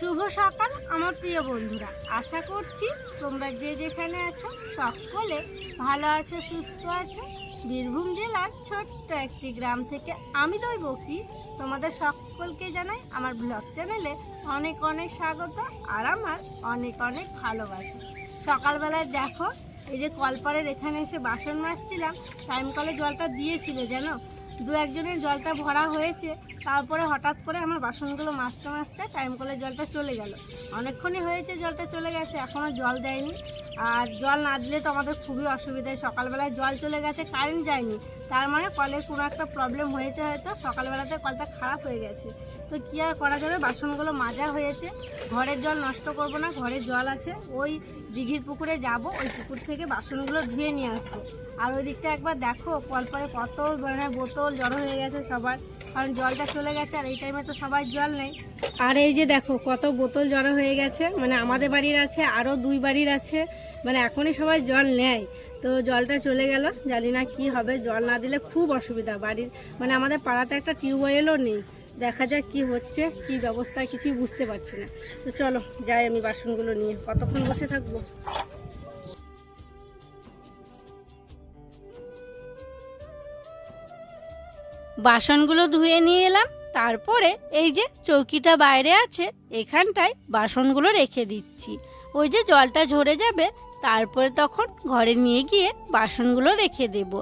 শুভ সকাল, আমার প্রিয় বন্ধুরা। আশা করছি তোমরা যে যেখানে আছো সকলে ভালো আছো, সুস্থ আছো। বীরভূম জেলার ছোট্ট একটি গ্রাম থেকে আমি দৈবকী। তোমাদের সকলকে জানাই আমার ব্লগ চ্যানেলে অনেক অনেক স্বাগত আর আমার অনেক অনেক ভালোবাসা। সকালবেলায় দেখো, এই যে কলপাড়ের এখানে এসে বাসন মাজছিলাম টাইম কলে জলটা দিয়েছিল, জানো? দু একজনের জলটা ভরা হয়েছে, তারপরে হঠাৎ করে আমার বাসনগুলো মাজতে মাজতে টাইম কলের জলটা চলে গেল। অনেকক্ষণই হয়েছে জলটা চলে গেছে এখনও জল দেয়নি। আর জল না দিলে তো আমাদের খুবই অসুবিধা, সকালবেলায় জল চলে গেছে কারেন্ট যায়নি। তার মানে কলের কোনো একটা প্রবলেম হয়েছে হয়তো, সকালবেলাতে কলটা খারাপ হয়ে গেছে। তো কী আর করা যাবে? বাসনগুলো মাজা হয়েছে। ঘরের জল নষ্ট করব না ঘরের জল আছে। ওই দিঘির পুকুরে যাব, ওই পুকুর থেকে বাসনগুলো ধুয়ে নিয়ে আসব। আর ওই দিকটা একবার দেখো কলপারে কত মানে বোতল জড়ো হয়ে গেছে সবার। কারণ জলটা চলে গেছে আর এই টাইমে তো সবাই জল নেই। আর এই যে দেখো, কত বোতল জড়ো হয়ে গেছে। মানে আমাদের বাড়ির আছে আরও দুই বাড়ির আছে। মানে এখনই সবাই জল নেয়। তো জলটা চলে গেল। জানি না কি হবে, জল না দিলে খুব অসুবিধা বাড়ির। মানে আমাদের পাড়াতে একটা টিউবওয়েলও নেই। দেখা যাক কি হচ্ছে, কি ব্যবস্থা, কিছুই বুঝতে পারছি না। তো চলো, যাই আমি বাসনগুলো নিয়ে, কতক্ষণ বসে থাকব? বাসনগুলো ধুয়ে নিয়ে এলাম। তারপরে এই যে চৌকিটা বাইরে আছে, এখানটায় বাসনগুলো রেখে দিচ্ছি। ওই যে জলটা ঝরে যাবে, তারপরে তখন ঘরে নিয়ে গিয়ে বাসনগুলো রেখে দেব।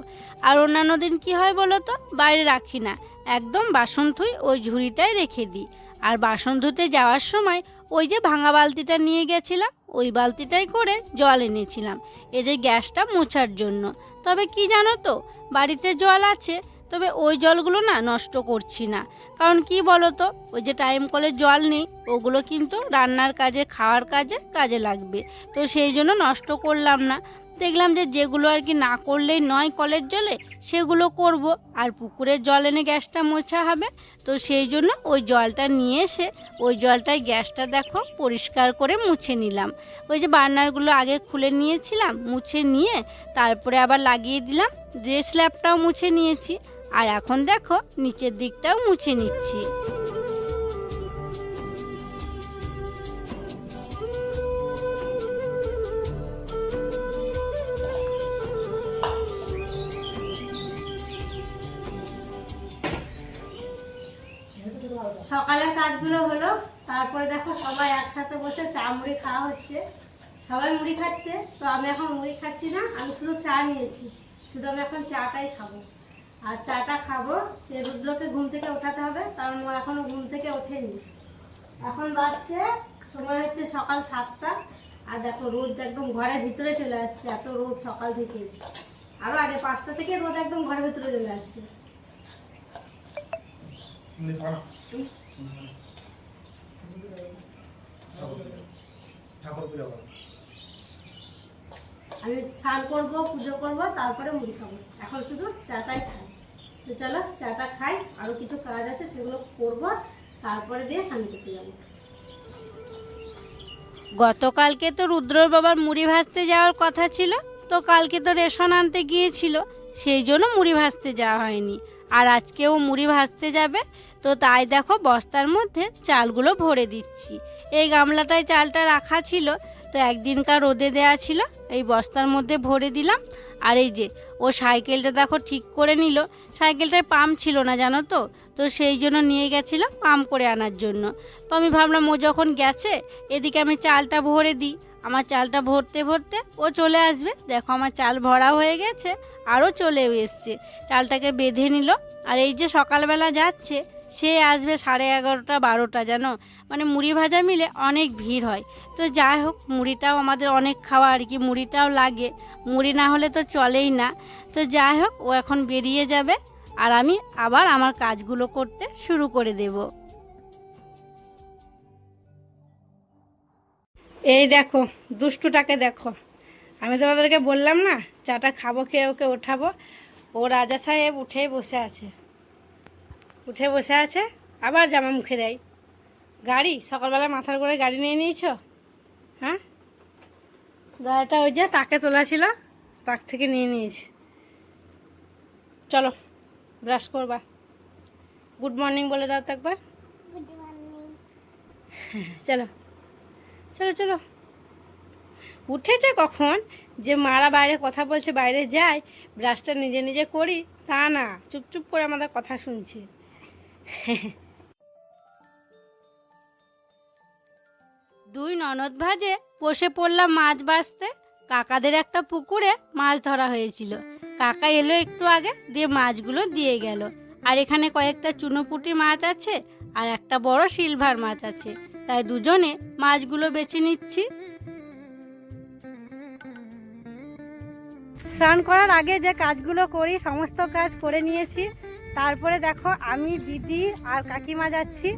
আর অন্যান্য দিন কী হয় বলো তো? বাইরে রাখি না। একদম বাসন ধুই ওই ঝুড়িটায় রেখে দিই। আর বাসন ধুতে যাওয়ার সময় ওই যে ভাঙা বালতিটা নিয়ে গেছিলাম, ওই বালতিটাই করে জল এনেছিলাম। এই যে গ্যাসটা মোছার জন্য। তবে কি জানো তো? বাড়িতে জল আছে তবে ওই জলগুলো না নষ্ট করছি না। কারণ কি বলো তো ওই যে টাইম কলের জল নেই, ওগুলো কিন্তু রান্নার কাজে, খাওয়ার কাজে কাজে লাগবে। তো সেই জন্য নষ্ট করলাম না। দেখলাম যে যেগুলো আর কি না করলেই নয় কলের জলে, সেগুলো করব। আর পুকুরের জল এনে গ্যাসটা মোছা হবে। তো সেই জন্য ওই জলটা নিয়ে এসে, ওই জলটায় গ্যাসটা দেখো পরিষ্কার করে মুছে নিলাম। ওই যে বার্নারগুলো আগে খুলে নিয়েছিলাম, মুছে নিয়ে তারপরে আবার লাগিয়ে দিলাম। দিয়ে স্ল্যাবটাও মুছে নিয়েছি। আর এখন দেখো, নিচের দিকটাও মুছে নিচ্ছি। সকালের কাজগুলো হলো, তারপরে দেখো সবাই একসাথে বসে চা মুড়ি খাওয়া হচ্ছে। সবাই মুড়ি খাচ্ছে, তো আমি এখন মুড়ি খাচ্ছি না, আমি শুধু চা নিয়েছি। শুধু আমি এখন চাটাই খাব। আর চাটা খাব। রুদ্রকে ঘুম থেকে ওঠাতে হবে, কারণ ও এখনও ঘুম থেকে ওঠেনি। এখন বাজছে, সময় হচ্ছে সকাল সাতটা। আর দেখো রোদ একদম ঘরের ভিতরে চলে আসছে, এত রোদ সকাল থেকে। আরও আগে পাঁচটা থেকে রোদ একদম ঘরের ভিতরে চলে আসছে। আমি স্নান করব, পুজো করব, তারপরে মুড়ি খাব। এখন শুধু চাটাই খাই তো চলো চাটা খাই আরও কিছু কাজ আছে, সেগুলো করব, তারপরে দিয়ে স্নান করতে যাব। গতকালকে তো রুদ্রর বাবার মুড়ি ভাজতে যাওয়ার কথা ছিল, তো কালকে তো রেশন আনতে গিয়েছিল, সেই জন্য মুড়ি ভাজতে যাওয়া হয়নি। আর আজকেও মুড়ি ভাজতে যাবে, তো তাই দেখো বস্তার মধ্যে চালগুলো ভরে দিচ্ছি। এই গামলাটায় চালটা রাখা ছিল, তো একদিনকার রোদে দেয়া ছিল, এই বস্তার মধ্যে ভরে দিলাম আর এই যে, ও সাইকেলটা দেখো ঠিক করে নিল। সাইকেলটায় পাম্প ছিল না, জানো তো? তো সেই জন্য নিয়ে গেছিল পাম্প করে আনার জন্য। তো আমি ভাবলাম, ও যখন গেছে, এদিকে আমি চালটা ভরে দিই। আমার চালটা ভরতে ভরতে ও চলে আসবে। দেখো আমার চাল ভরা হয়ে গেছে, আরও চলেও এসছে। চালটাকে বেঁধে নিল। আর এই যে সকালবেলা যাচ্ছে সে আসবে সাড়ে এগারোটা, বারোটা, জানো? মানে মুড়ি ভাজা মিলে অনেক ভিড় হয়। তো যাই হোক, মুড়িটাও আমাদের অনেক খাওয়া আর কি, মুড়িটাও লাগে। মুড়ি না হলে তো চলেই না। তো যাই হোক, ও এখন বেরিয়ে যাবে আর আমি আবার আমার কাজগুলো করতে শুরু করে দেব। এই দেখো, দুষ্টুটাকে দেখো। আমি তোমাদেরকে বললাম না, চাটা খাব, খেয়ে ওকে ওঠাবো। ও রাজা সাহেব উঠেই বসে আছে। উঠে বসে আছে আবার জামা মুখে দেয়। গাড়ি সকালবেলা মাথার করে গাড়ি নিয়ে নিয়েছ? হ্যাঁ? গাড়িটা ওই যে তাকে তোলা ছিল তাক থেকে নিয়ে নিয়েছে। চলো ব্রাশ করবা। গুড মর্নিং বলে দাও তো একবার। চলো চলো চলো। উঠেছে কখন? যে মারা বাইরে কথা বলছে বাইরে যায় ব্রাশটা নিজে নিজে করি তা না। চুপচুপ করে আমাদের কথা শুনছে। দুই ননদ ভাজে বসে পড়লাম মাছ বাছতে কাকাদের একটা পুকুরে মাছ ধরা হয়েছিল। কাকা এলো একটু আগে, দিয়ে মাছগুলো দিয়ে গেল। আর এখানে কয়েকটা চুনোপুটি মাছ আছে আর একটা বড় সিলভার মাছ আছে। তাই দুজনে মাছগুলো বেছে নিচ্ছি। স্নান করার আগে যে কাজগুলো করি, সমস্ত কাজ করে নিয়েছি। তারপরে দেখো আমি, দিদি আর কাকিমা যাচ্ছি।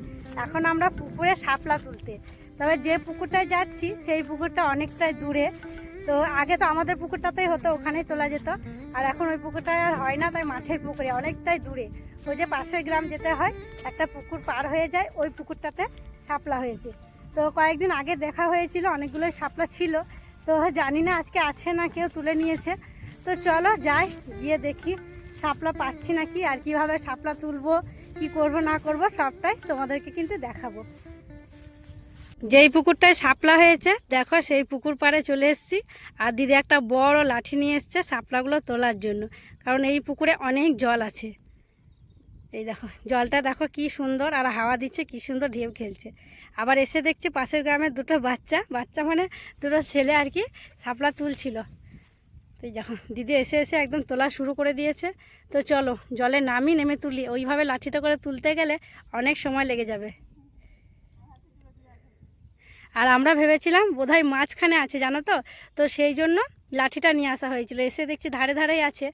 এখন আমরা পুকুরে শাপলা তুলতে। তবে যে পুকুরটায় যাচ্ছি, সেই পুকুরটা অনেকটাই দূরে। তো আগে তো আমাদের পুকুরটাতেই হতো, ওখানেই তোলা যেত। আর এখন ওই পুকুরটা আর হয় না, তাই মাঠের পুকুরে, অনেকটাই দূরে। ওই যে পাশের গ্রাম যেতে হয়, একটা পুকুর পার হয়ে যায়, ওই পুকুরটাতে শাপলা হয়েছে। তো কয়েকদিন আগে দেখা হয়েছিল, অনেকগুলো শাপলা ছিল। তো জানি না আজকে আছে না, কেউ তুলে নিয়েছে। তো চলো যাই, গিয়ে দেখি। শাপলা পাচ্ছি নাকি আর কীভাবে শাপলা তুলবো, কি করব, না করব, সবটাই তোমাদেরকে কিন্তু দেখাবো। যেই পুকুরটায় শাপলা হয়েছে, দেখো সেই পুকুর পাড়ে চলে এসেছি। আর দিদি একটা বড় লাঠি নিয়ে এসছে শাপলাগুলো তোলার জন্য, কারণ এই পুকুরে অনেক জল আছে। এই দেখো, জলটা দেখো কি সুন্দর, আর হাওয়া দিচ্ছে, কি সুন্দর ঢেউ খেলছে। আবার এসে দেখছি পাশের গ্রামের দুটো বাচ্চা বাচ্চা মানে দুটো ছেলে আর কি শাপলা তুলছিল। তো দেখো দিদি এসে এসে একদম তোলা শুরু করে দিয়েছে। তো চলো, জলে নামি নেমে তুলি। ওইভাবে লাঠিতে করে তুলতে গেলে অনেক সময় লেগে যাবে। আর আমরা ভেবেছিলাম, বোধহয় মাঝখানে আছে, জানো তো? তো সেই জন্য লাঠিটা নিয়ে আসা হয়েছিল। এসে দেখছি ধারে ধারেই আছে।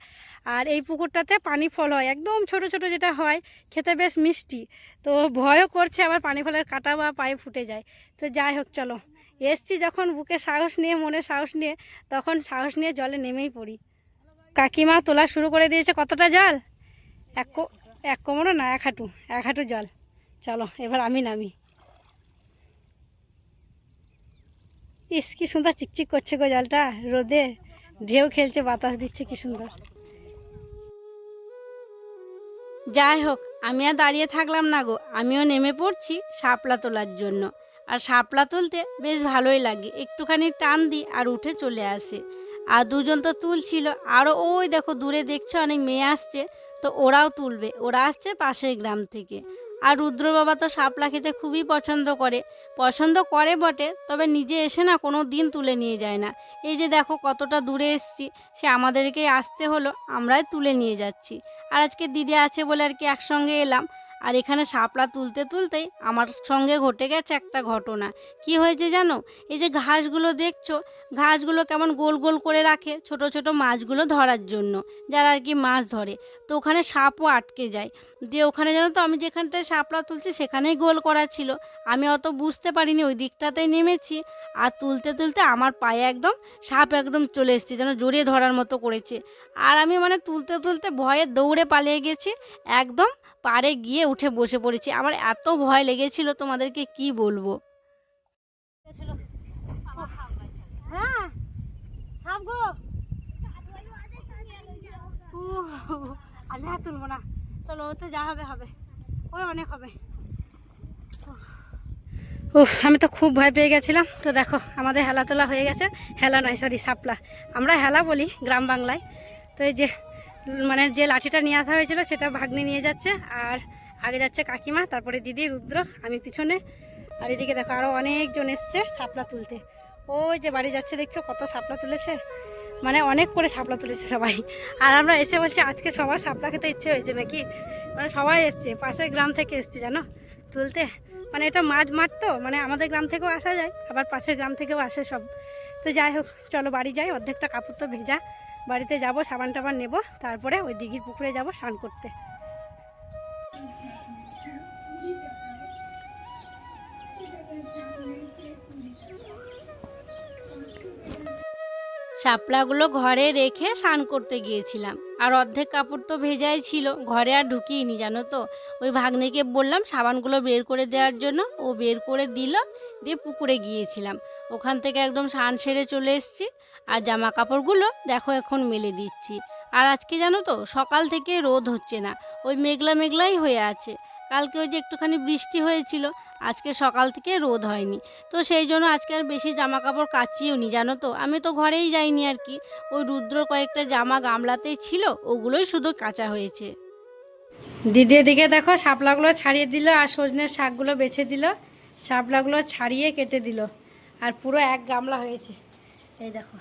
আর এই পুকুরটাতে পানি ফল হয়। একদম ছোট ছোট যেটা হয়, খেতে বেশ মিষ্টি। তো ভয়ও করছে, আবার পানি ফলের কাটা বা পায়ে ফুটে যায়। তো যাই হোক, চলো। এসছি যখন বুকে সাহস নিয়ে, মনে সাহস নিয়ে, তখন সাহস নিয়ে জলে নেমেই পড়ি। কাকিমা তোলা শুরু করে দিয়েছে কতটা জল? এক এক কোমরও না, এক হাঁটু এক হাঁটু জল। চলো, এবার আমি নামি। ইস, কি সুন্দর চিকচিক করছে গো জলটা। রোদে ঢেউ খেলছে, বাতাস দিচ্ছে, কি সুন্দর। যাই হোক, আমি আর দাঁড়িয়ে থাকলাম না গো। আমিও নেমে পড়ছি শাপলা তোলার জন্য। আর শাপলা তুলতে বেশ ভালোই লাগে। একটুখানি টান দিই আর উঠে চলে আসে। আর দুজন তো তুলছিল। আরও ওই দেখো দূরে দেখছ অনেক মেয়ে আসছে। তো ওরাও তুলবে। ওরা আসছে পাশের গ্রাম থেকে। আর রুদ্র বাবা তো শাপলা খেতে খুবই পছন্দ করে। পছন্দ করে বটে, তবে নিজে এসে না কোনো দিন তুলে নিয়ে যায় না। এই যে দেখো কতটা দূরে এসছি। সে আমাদেরকেই আসতে হলো, আমরাই তুলে নিয়ে যাচ্ছি। আর আজকে দিদি আছে বলে আর কি একসঙ্গে এলাম। আর এখানে শাপলা তুলতে তুলতেই আমার সঙ্গে ঘটে গেছে একটা ঘটনা। কি হয়েছে জানো? এই যে ঘাসগুলো দেখছ ঘাসগুলো কেমন গোল গোল করে রাখে ছোট ছোট মাছগুলো ধরার জন্য, যারা আর কি মাছ ধরে। তো ওখানে সাপও আটকে যায়। দিয়ে ওখানে জানো তো, আমি যেখানটায় শাপলা তুলছি সেখানেই গোল করা ছিল। আমি অত বুঝতে পারিনি, ওই দিকটাতেই নেমেছি। আর তুলতে তুলতে আমার পায়ে একদম সাপ একদম চলে এসেছে, যেন জড়িয়ে ধরার মতো করেছে। আর আমি মানে তুলতে তুলতে ভয়ে দৌড়ে পালিয়ে গেছি, একদম পাড়ে গিয়ে উঠে বসে পড়েছি। আমার এত ভয় লেগেছিল তোমাদেরকে কি বলব হ্যাঁ সাপ গো। ও, আমি আর তুলবো না। চলো ওতে যা হবে হবে। ওই অনেক হবে। উফ আমি তো খুব ভয় পেয়ে গেছিলাম। তো দেখো আমাদের হেলা তোলা হয়ে গেছে। হেলা নয় সরি সাপলা। আমরা হেলা বলি গ্রাম বাংলায়। তো এই যে মানে যে লাঠিটা নিয়ে আসা হয়েছিল সেটা ভাগ্নে নিয়ে যাচ্ছে। আর আগে যাচ্ছে কাকিমা তারপরে দিদি রুদ্র আমি পিছনে। আর এদিকে দেখো আরও অনেকজন এসছে সাপলা তুলতে। ওই যে বাড়ি যাচ্ছে, দেখছ কত সাপলা তুলেছে? মানে অনেক করে সাপলা তুলেছে সবাই। আর আমরা এসে বলছি, আজকে সবার সাপলা খেতে ইচ্ছে হয়েছে নাকি? মানে সবাই এসছে, পাশের গ্রাম থেকে এসছে, জানো? তুলতে। মানে এটা মাঝ মাঠ তো মানে আমাদের গ্রাম থেকেও আসা যায়, আবার পাশের গ্রাম থেকেও আসে সব। তো যাই হোক, চলো বাড়ি যাই, অর্ধেকটা কাপড় তো ভেজা। বাড়িতে যাব সাবান টাবান নেব, তারপরে ওই দিঘির পুকুরে যাব, স্নান করতে। শাপলাগুলো ঘরে রেখে স্নান করতে গিয়েছিলাম। আর অর্ধেক কাপড় তো ভেজাই ছিল, ঘরে আর ঢুকিয়ে জানো তো। ওই ভাগ্নেকে বললাম সাবানগুলো বের করে দেওয়ার জন্য। ও বের করে দিল, দিয়ে পুকুরে গিয়েছিলাম। ওখান থেকে একদম স্নান সেরে চলে এসেছি। আর জামা কাপড়গুলো দেখো এখন মেলে দিচ্ছি। আর আজকে জানো তো, সকাল থেকে রোদ হচ্ছে না। ওই মেঘলা মেঘলাই হয়ে আছে। কালকে ওই যে একটুখানি বৃষ্টি হয়েছিল আজকে সকাল থেকে রোদ হয়নি। তো সেই জন্য আজকে আর বেশি জামা কাপড় কাচিও নি, জানো তো? আমি তো ঘরেই যাইনি আর কি। ওই রুদ্র কয়েকটা জামা গামলাতেই ছিল, ওগুলোই শুধু কাঁচা হয়েছে। দিদি এদিকে দেখো, শাপলাগুলো ছাড়িয়ে দিল আর সজনের শাকগুলো বেছে দিল। শাপলাগুলো ছাড়িয়ে কেটে দিল আর পুরো এক গামলা হয়েছে। এই দেখো,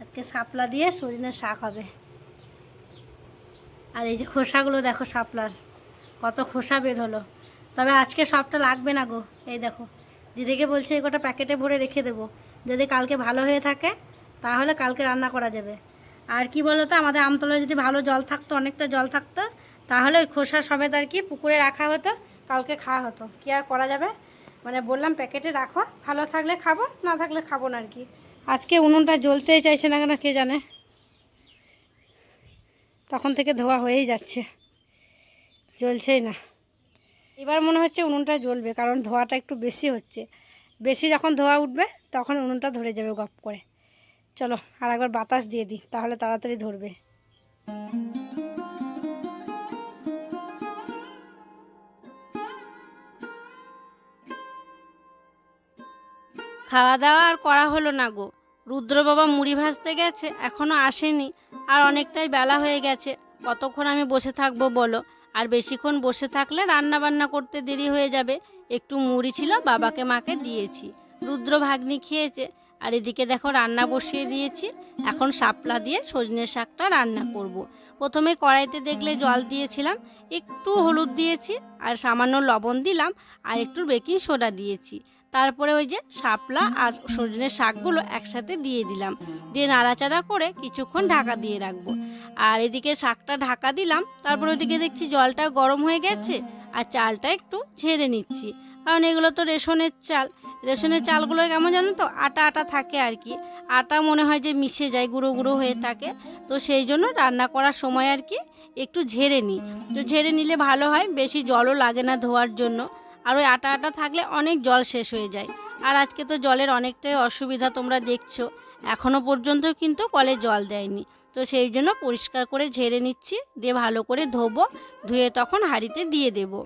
আজকে শাপলা দিয়ে সজনের শাক হবে। আর এই যে খোসাগুলো দেখো শাপলার, কত খোসা বের হলো। তবে আজকে সবটা লাগবে না গো। এই দেখো, দিদিকে বলছে এই কটা প্যাকেটে ভরে রেখে দেবো। যদি কালকে ভালো হয়ে থাকে, তাহলে কালকে রান্না করা যাবে। আর কি বলো তো আমাদের আমতলায় যদি ভালো জল থাকতো, অনেকটা জল থাকতো, তাহলে ওই খোসা সমেত আর কি পুকুরে রাখা হতো, কালকে খাওয়া হতো। কি আর করা যাবে? মানে বললাম প্যাকেটে রাখো, ভালো থাকলে খাব, না থাকলে খাব না আর কি। আজকে উনুনটা জ্বলতেই চাইছে না কেন কে জানে? তখন থেকে ধোয়া হয়েই যাচ্ছে। জ্বলছেই না। এবার মনে হচ্ছে উনুনটা জ্বলবে, কারণ ধোয়াটা একটু বেশি হচ্ছে। বেশি যখন ধোয়া উঠবে, তখন উনুনটা ধরে যাবে গপ করে। চলো, আর একবার বাতাস দিয়ে দিই, তাহলে তাড়াতাড়ি ধরবে। খাওয়া দাওয়া আর করা হলো না গো। রুদ্র বাবা মুড়ি ভাজতে গেছে, এখনও আসেনি, আর অনেকটাই বেলা হয়ে গেছে। কতক্ষণ আমি বসে থাকব বলো? আর বেশিক্ষণ বসে থাকলে রান্না বান্না করতে দেরি হয়ে যাবে। একটু মুড়ি ছিল, বাবাকে মাকে দিয়েছি। রুদ্র ভাগ্নি খেয়েছে। আর এদিকে দেখো রান্না বসিয়ে দিয়েছি। এখন শাপলা দিয়ে সজনে শাকটা রান্না করব। প্রথমে কড়াইতে দেখলে জল দিয়েছিলাম, একটু হলুদ দিয়েছি, আর সামান্য লবণ দিলাম, আর একটু বেকিং সোডা দিয়েছি। তারপরে ওই যে শাপলা আর সজনের শাকগুলো একসাথে দিয়ে দিলাম। দিয়ে নাড়াচাড়া করে কিছুক্ষণ ঢাকা দিয়ে রাখব। আর এদিকে শাকটা ঢাকা দিলাম, তারপর ওইদিকে দেখছি জলটা গরম হয়ে গেছে আর চালটা একটু ঝেড়ে নিচ্ছি। কারণ এগুলো তো রেশনের চাল। রেশনের চালগুলো কেমন জানো তো, আটা আটা থাকে আর কি। আটা মনে হয় যে মিশে যায়, গুঁড়ো গুঁড়ো হয়ে থাকে। তো সেই জন্য রান্না করার সময় আর কি একটু ঝেড়ে নিই। তো ঝেড়ে নিলে ভালো হয়, বেশি জলও লাগে না ধোয়ার জন্য। আর ওই আটা আটা থাকলে অনেক জল শেষ হয়ে যায়। আর আজকে তো জলের অনেকটাই অসুবিধা তোমরা দেখছ। এখনও পর্যন্ত কিন্তু কলে জল দেয়নি। তো সেই জন্য পরিষ্কার করে ঝেড়ে নিচ্ছি, দিয়ে ভালো করে ধোবো, ধুয়ে তখন হাঁড়িতে দিয়ে দেবো।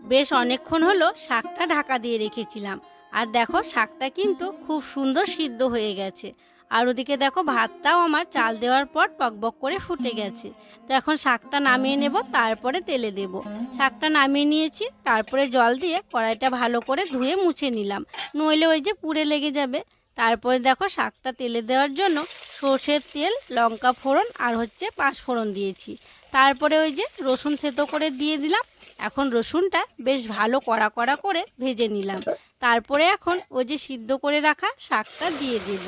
বেশ অনেকক্ষণ হলো শাকটা ঢাকা দিয়ে রেখেছিলাম। আর দেখো শাকটা কিন্তু খুব সুন্দর সিদ্ধ হয়ে গেছে। আর ওদিকে দেখো ভাতটাও আমার চাল দেওয়ার পর টকবক করে ফুটে গেছে। তো এখন শাকটা নামিয়ে নেব, তারপরে তেলে দেব। শাকটা নামিয়ে নিয়েছি, তারপরে জল দিয়ে কড়াইটা ভালো করে ধুয়ে মুছে নিলাম। নইলে ওই যে পুড়ে লেগে যাবে। তারপরে দেখো শাকটা তেলে দেওয়ার জন্য সর্ষের তেল, লঙ্কা ফোড়ন আর হচ্ছে পাঁচ ফোড়ন দিয়েছি। তারপরে ওই যে রসুন থেতো করে দিয়ে দিলাম। এখন রসুনটা বেশ ভালো কড়া কড়া করে ভেজে নিলাম। তারপরে এখন ওই যে সিদ্ধ করে রাখা শাকটা দিয়ে দেব।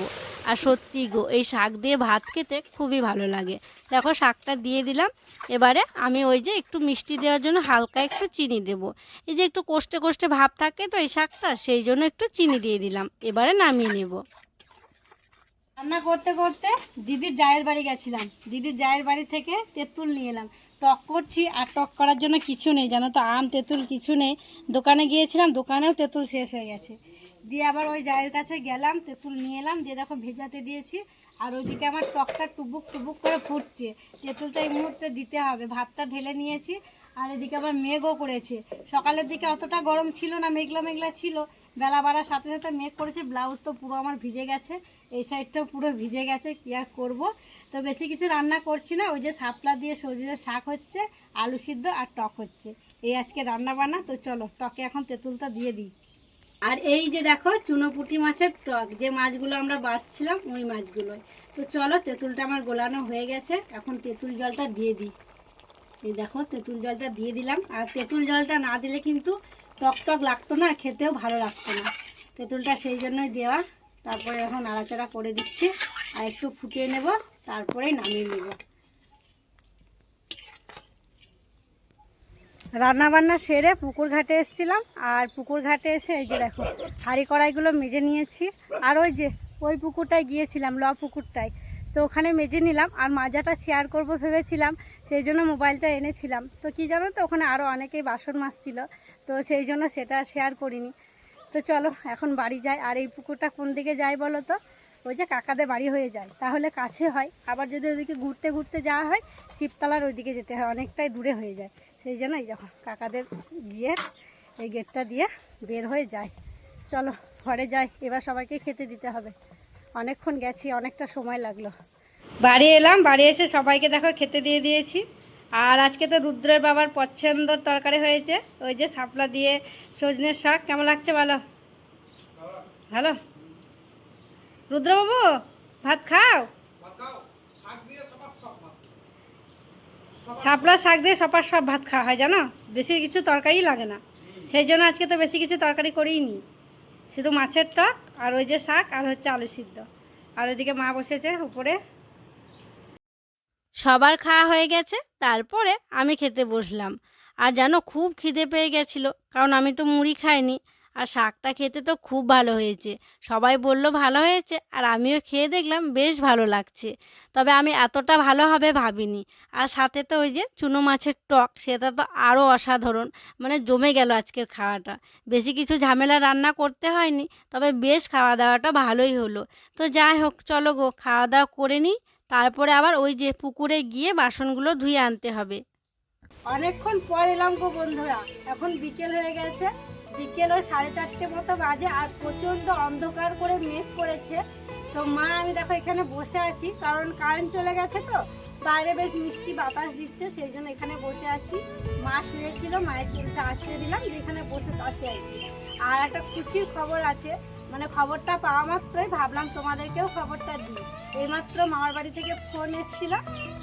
আর সত্যি গো, এই শাক দিয়ে ভাত খেতে খুবই ভালো লাগে। দেখো শাকটা দিয়ে দিলাম, এবারে আমি ওই যে একটু মিষ্টি দেওয়ার জন্য হালকা একটু চিনি দেব। এই যে একটু কোষ্টে কোষ্টে ভাব থাকে তো এই শাকটা, সেই জন্য একটু চিনি দিয়ে দিলাম, এবারে নামিয়ে নেব। রান্না করতে করতে দিদির জায়ের বাড়ি গেছিলাম। দিদির জায়ের বাড়ি থেকে তেঁতুল নিয়ে এলাম। টক করছি, আর টক করার জন্য কিছু নেই, জানো তো, আম, তেঁতুল কিছু নেই। দোকানে গিয়েছিলাম, দোকানেও তেঁতুল শেষ হয়ে গেছে। দিয়ে আবার ওই জায়ের কাছে গেলাম, তেঁতুল নিয়ে এলাম, দিয়ে দেখো ভেজাতে দিয়েছি। আর ওইদিকে আমার টকটা টুবুক টুবুক করে ফুটছে। তেঁতুলটা এই মুহূর্তে দিতে হবে। ভাতটা ঢেলে নিয়েছি, আর এদিকে আবার মেঘও করেছে। সকালের দিকে অতটা গরম ছিল না, মেঘলা মেঘলা ছিল। বেলা বাড়ার সাথে সাথে মেঘ করেছে, ব্লাউজ তো পুরো আমার ভিজে গেছে। এই সাইডটাও পুরো ভিজে গেছে, কী আর করব? তো বেশি কিছু রান্না করছি না, ওই যে শাপলা দিয়ে সজনের শাক হচ্ছে, আলু সিদ্ধ আর টক হচ্ছে। এই আজকে রান্না বান্না তো চলো টকে এখন তেঁতুলটা দিয়ে দিই। আর এই যে দেখো চুনোপুটি মাছের টক, যে মাছগুলো আমরা বাছছিলাম ওই মাছগুলোই। তো চলো, তেঁতুলটা আমার গোলানো হয়ে গেছে। এখন তেঁতুল জলটা দিয়ে দিই। এই দেখো, তেঁতুল জলটা দিয়ে দিলাম। আর তেঁতুল জলটা না দিলে কিন্তু টক টক লাগতো না, খেতেও ভালো লাগতো না। তেঁতুলটা সেই জন্যই দেওয়া। তারপরে এখন নাড়াচাড়া করে দিচ্ছি। আর একটু ফুটিয়ে নেব, তারপরে নামিয়ে নেব। রান্না বান্না সেরে পুকুর ঘাটে এসেছিলাম, আর পুকুর ঘাটে এসে এই যে দেখো, হাঁড়ি কড়াইগুলো মেজে নিয়েছি। আর ওই যে, ওই পুকুরটায় গিয়েছিলাম, ল পুকুরটায়। তো ওখানে মেজে নিলাম, আর মাজাটা শেয়ার করব ভেবেছিলাম, সেই জন্য মোবাইলটা এনেছিলাম। তো কি জানো তো, ওখানে আরও অনেকেই বাসন মাজছিল, তো সেই জন্য সেটা শেয়ার করিনি। তো চলো, এখন বাড়ি যাই, আর এই পুকুরটা কোন দিকে যায় বলো তো? ওই যে কাকাদের বাড়ি হয়ে যায়, তাহলে কাছে হয়। আবার যদি ওইদিকে ঘুরতে ঘুরতে যাওয়া হয়, শিবতলার ওইদিকে যেতে হয়, অনেকটাই দূরে হয়ে যায়। সেই জন্য এই যখন কাকাদের গিয়ে এই গেটটা দিয়ে বের হয়ে যায়। চলো, ঘরে যাই, এবার সবাইকে খেতে দিতে হবে। অনেকক্ষণ গেছি, অনেকটা সময় লাগল। বাড়ি এলাম, বাড়ি এসে সবাইকে দেখো খেতে দিয়ে দিয়েছি। আর আজকে তো রুদ্রের বাবার পছন্দর তরকারি হয়েছে। ওই যে শাপলা দিয়ে সজনের শাক, কেমন লাগছে ভালো ভালো? রুদ্রবাবু, ভাত খাও? শাপলা শাক দিয়ে সবার সব ভাত খাওয়া হয়, জানো? বেশি কিছু তরকারি লাগে না। সেই জন্য আজকে তো বেশি কিছু তরকারি করিই নি। শুধু মাছের টক আর ওই যে শাক আর হচ্ছে আলু সিদ্ধ। আর ওইদিকে মা বসেছে উপরে। সবার খাওয়া হয়ে গেছে, তারপরে আমি খেতে বসলাম। আর জানো, খুব খিদে পেয়ে গেছিল, কারণ আমি তো মুড়ি খাইনি। আর শাকটা খেতে তো খুব ভালো হয়েছে। সবাই বলল, ভালো হয়েছে। আর আমিও খেয়ে দেখলাম বেশ ভালো লাগছে। তবে আমি এতটা ভালো হবে ভাবিনি। আর সাথে তো ওই যে চুনো মাছের টক, সেটা তো আরও অসাধারণ। মানে জমে গেল আজকের খাওয়াটা। বেশি কিছু ঝামেলা রান্না করতে হয়নি, তবে বেশ খাওয়া দাওয়াটা ভালোই হলো। তো যাই হোক, চলো গো খাওয়া দাওয়া করে নিই। তারপরে আবার ওই যে পুকুরে গিয়ে বাসনগুলো ধুয়ে আনতে হবে। অনেকক্ষণ পর এলাম গো বন্ধুরা। এখন বিকেল হয়ে গেছে। বিকেল ওই সাড়ে চারটে মতো বাজে আর প্রচণ্ড অন্ধকার করে মেঘ করেছে। তো মা, আমি দেখো এখানে বসে আছি, কারণ কারেন্ট চলে গেছে তো, বাইরে বেশ মিষ্টি বাতাস দিচ্ছে, সেই জন্য এখানে বসে আছি। মা শুয়েছিল, মায়ের চুলটা আছড়ে দিলাম যে এখানে বসে আছে আর কি। আর একটা খুশির খবর আছে মানে খবরটা পাওয়া মাত্রই, ভাবলাম তোমাদেরকেও খবরটা দিই। এইমাত্র মামার বাড়ি থেকে ফোন এসেছিল,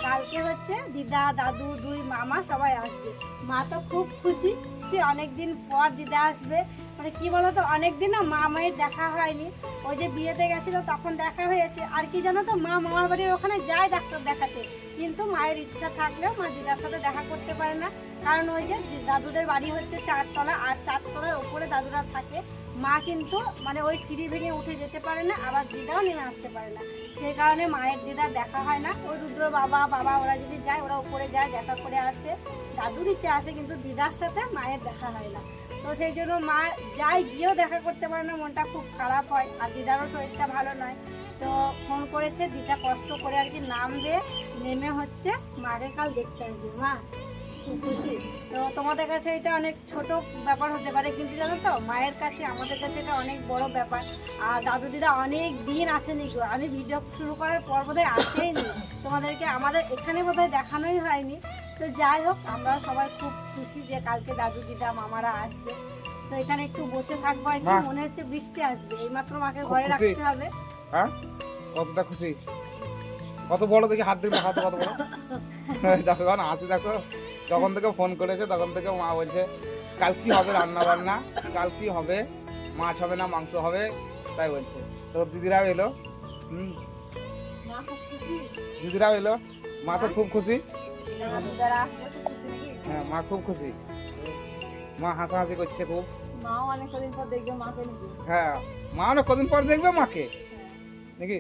কালকে হচ্ছে দিদা, দাদু, দুই মামা সবাই আসবে। মা তো খুব খুশি যে অনেকদিন পর দিদা আসবে। মানে কি বলতো, অনেকদিন না মা মায়ের দেখা হয়নি। ওই যে বিয়েতে গেছিল, তখন দেখা হয়েছে। আর কি জানো তো, মা মামার বাড়ির ওখানে যায় ডাক্তার দেখাতে। কিন্তু মায়ের ইচ্ছা থাকলেও মা দিদার সাথে দেখা করতে পারে না। কারণ ওই যে দাদুদের বাড়ি হচ্ছে চারতলা, আর চারতলার ওপরে দাদুরা থাকে। মা কিন্তু মানে ওই সিঁড়ি ভেঙে উঠে যেতে পারে না, আবার দিদাও নেমে আসতে পারে না। সেই কারণে মায়ের দিদার দেখা হয় না। ওই রুদ্র বাবা বাবা ওরা যদি যায়, ওরা উপরে যায়, দেখা করে আসে। দাদুর ইচ্ছে আসে কিন্তু দিদার সাথে মায়ের দেখা হয় না। তো সেই জন্য মা যাই গিয়েও দেখা করতে পারে না, মনটা খুব খারাপ হয়, আর দিদারও শরীরটা ভালো নয়। তো ফোন করেছে, দিদা কষ্ট করে আর কি নামবে, নেমে হচ্ছে, মাকে কাল দেখতে আসবে, মা। খুশি তো তোমাদের কাছে এটা অনেক ছোট ব্যাপার হতে পারে কিন্তু জানো তো মায়ের কাছে আমাদের কাছে এটা অনেক বড় ব্যাপার। আর দাদু দিদা অনেক দিন আসেনি গো। আমি ভিডিও শুরু করার পর বোধহয় আসেইনি। তোমাদেরকে আমাদের এখানে বোধহয় দেখানোই হয়নি। তো যাই হোক আমরা সবাই খুব খুশি যে কালকে দাদু দিদা মামারা আসবে। তো এখানে একটু বসে থাকব আর কি মনে হচ্ছে বৃষ্টি আসবে। এইমাত্র মাকে ঘরে রাখতে হবে। হ্যাঁ? কতটা খুশি? কত বড় দেখি হাত দেখবে হাত কত বড়। দেখো কারণ হাতে দেখো। যখন থেকে ফোন করেছে তখন থেকে মা বলছে কাল কি হবে রান্না বান্না কাল কি হবে মাছ হবে না মাংস হবে তাই বলছে তো দিদিরাও এলো হুম দিদিরাও এলো মা তো খুব খুশি হ্যাঁ মা খুব খুশি মা হাসাহাসি করছে খুব মাও অনেক কদিন পর দেখবে মাকে নাকি হ্যাঁ মা অনেক কদিন পর দেখবে মাকে নাকি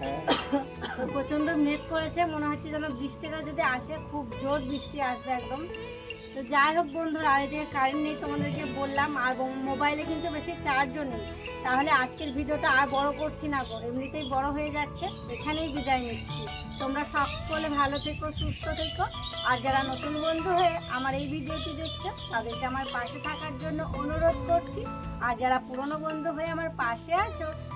হ্যাঁ তো প্রচণ্ড মেঘ করেছে, মনে হচ্ছে যেন বৃষ্টিটা যদি আসে, খুব জোর বৃষ্টি আসবে একদম। তো যাই হোক বন্ধুরা এদিকে কারেন্ট নেই তোমাদেরকে বললাম, আর মোবাইলে কিন্তু বেশি চার্জও নেই। তাহলে আজকের ভিডিওটা আর বড় করছি না গো, এমনিতেই বড় হয়ে যাচ্ছে, এখানেই বিদায় নিচ্ছি। তোমরা সকলে ভালো থেকো, সুস্থ থেকো, আর যারা নতুন বন্ধু হয়ে আমার এই ভিডিওটি দেখছ, তাদেরকে আমার পাশে থাকার জন্য অনুরোধ করছি। আর যারা পুরনো বন্ধু হয়ে আমার পাশে আছো